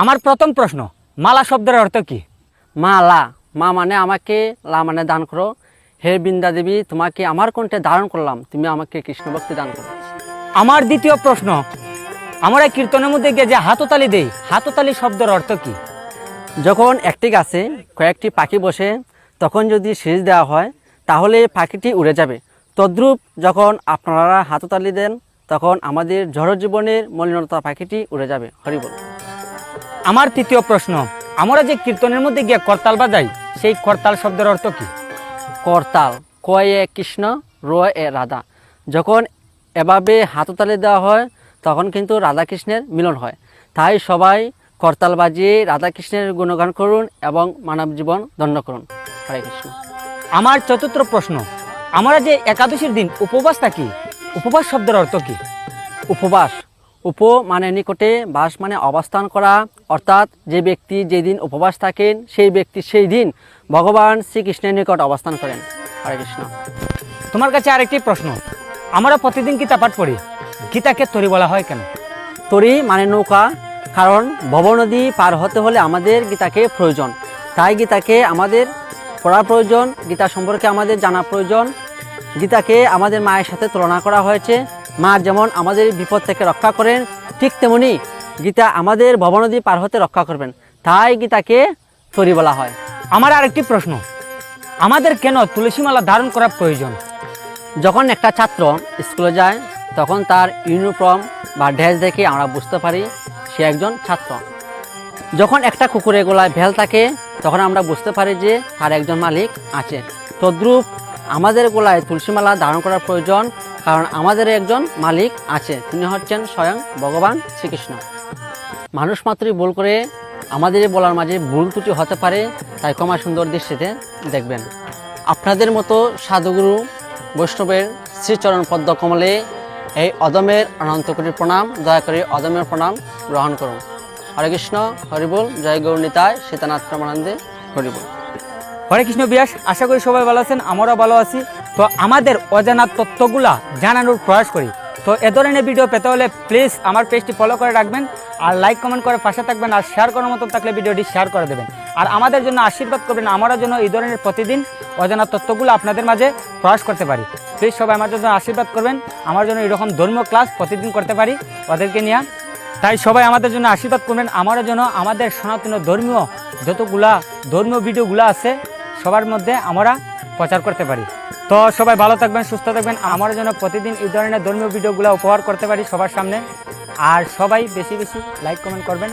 আমার প্রথম প্রশ্ন মালা শব্দের অর্থ কি? মা লা মা মানে আমাকে লা মানে দান করো। হে বৃন্দা দেবী তোমাকে আমার কণ্ঠে ধারণ করলাম তুমি আমাকে কৃষ্ণ ভক্তি দান করো। আমার দ্বিতীয় প্রশ্ন আমরা কীর্তনের মধ্যে গিয়ে যে হাততালি দেই হাততালি শব্দের অর্থ কি? যখন একটি গাছে কয়েকটি পাখি বসে তখন যদি সেচ দেওয়া হয় তাহলে পাখিটি উড়ে যাবে। তদ্রূপ যখন আপনারা হাততালি দেন তখন আমাদের জড়জীবনের মলিনতা পাখিটি উড়ে যাবে। হরিবল আমার তৃতীয় প্রশ্ন আমরা যে কীর্তনের মধ্যে গিয়ে করতাল বাজাই সেই করতাল শব্দের অর্থ কি? করতাল কয় এ কৃষ্ণ রয় এ রাধা। যখন এভাবে হাততালি দেওয়া হয় তখন কিন্তু রাধা কৃষ্ণের মিলন হয়। তাই সবাই করতাল বাজিয়ে রাধা কৃষ্ণের গুণগান করুন এবং মানব জীবন ধন্য করুন। হরে কৃষ্ণ। আমার চতুর্থ প্রশ্ন আমরা যে একাদশীর দিন উপবাস থাকি উপবাস শব্দের অর্থ কি? উপবাস উপ মানে নিকটে বাস মানে অবস্থান করা অর্থাৎ যে ব্যক্তি যেদিন উপবাস থাকেন সেই ব্যক্তি সেই দিন ভগবান শ্রীকৃষ্ণের নিকট অবস্থান করেন। হরে কৃষ্ণ। তোমার কাছে আরেকটি প্রশ্ন। আমরা প্রতিদিন গীতা পাঠ পড়ি। গীতাকে তরি বলা হয় কেন? তরি মানে নৌকা কারণ ভব নদী পার হতে হলে আমাদের গীতাকে প্রয়োজন। তাই গীতাকে আমাদের পড়া প্রয়োজন গীতা সম্পর্কে আমাদের জানা প্রয়োজন। গীতাকে আমাদের মায়ের সাথে তুলনা করা হয়েছে। মা যেমন আমাদের বিপদ থেকে রক্ষা করেন ঠিক তেমনি গীতা আমাদের ভব নদী পার হতে রক্ষা করবেন। তাই গীতাকে তরি বলা হয়। আমার আরেকটি প্রশ্ন। আমাদের কেন তুলসী মালা ধারণ করা প্রয়োজন? যখন একটা ছাত্র স্কুলে যায় তখন তার ইউনিফর্ম বা ড্রেস দেখে আমরা বুঝতে পারি সে একজন ছাত্র। যখন একটা কুকুরের গলায় ভেল থাকে তখন আমরা বুঝতে পারি যে তার একজন মালিক আছে। তদ্রূপ আমাদের গলায় তুলসীমালা ধারণ করার প্রয়োজন, কারণ আমাদের একজন মালিক আছে। তিনি হচ্ছেন স্বয়ং ভগবান শ্রীকৃষ্ণ। মানুষ মাত্রই ভুল করে আমাদের বলার মাঝে ভুল ত্রুটি হতে পারে, তাই ক্ষমা সুন্দর দৃষ্টিতে দেখবেন। আপনাদের মতো সাধুগুরু বৈষ্ণবের শ্রীচরণ পদ্ম কমলে এই অদমের অনন্ত কোটি প্রণাম, দয়া করে অদমের প্রণাম গ্রহণ করুন। হরে কৃষ্ণ হরিবল জয় গৌরনীতায় সীতানাথ প্রমানন্দে হরিবল হরে কৃষ্ণ বিয়াস, আশা করি সবাই ভালো আছেন, আমরাও ভালো আছি। তো আমাদের অজানা তথ্যগুলা জানানোর প্রয়াস করি। তো এ ধরনের ভিডিও পেতে হলে প্লিজ আমার পেজটি ফলো করে রাখবেন, আর লাইক কমেন্ট করে পাশে থাকবেন, আর শেয়ার করার মতো থাকলে ভিডিওটি শেয়ার করে দেবেন। আর আমাদের জন্য আশীর্বাদ করবেন আমরা জন্য এই ধরনের প্রতিদিন অজানা তথ্যগুলো আপনাদের মাঝে প্রয়াস করতে পারি। প্লিজ সবাই আমার জন্য আশীর্বাদ করবেন, আমার জন্য এরকম ধর্মীয় ক্লাস প্রতিদিন করতে পারি ওদেরকে নিয়ে। তাই সবাই আমাদের জন্য আশীর্বাদ করবেন আমার যেন আমাদের সনাতন ধর্মীয় যতগুলা ধর্মীয় ভিডিওগুলো আছে সবার মধ্যে আমরা প্রচার করতে পারি। তো সবাই ভালো থাকবেন, সুস্থ থাকবেন। আমার জন্য প্রতিদিন এই ধরনের ধর্মীয় ভিডিওগুলো উপহার করতে পারি সবার সামনে। আর সবাই বেশি বেশি লাইক কমেন্ট করবেন।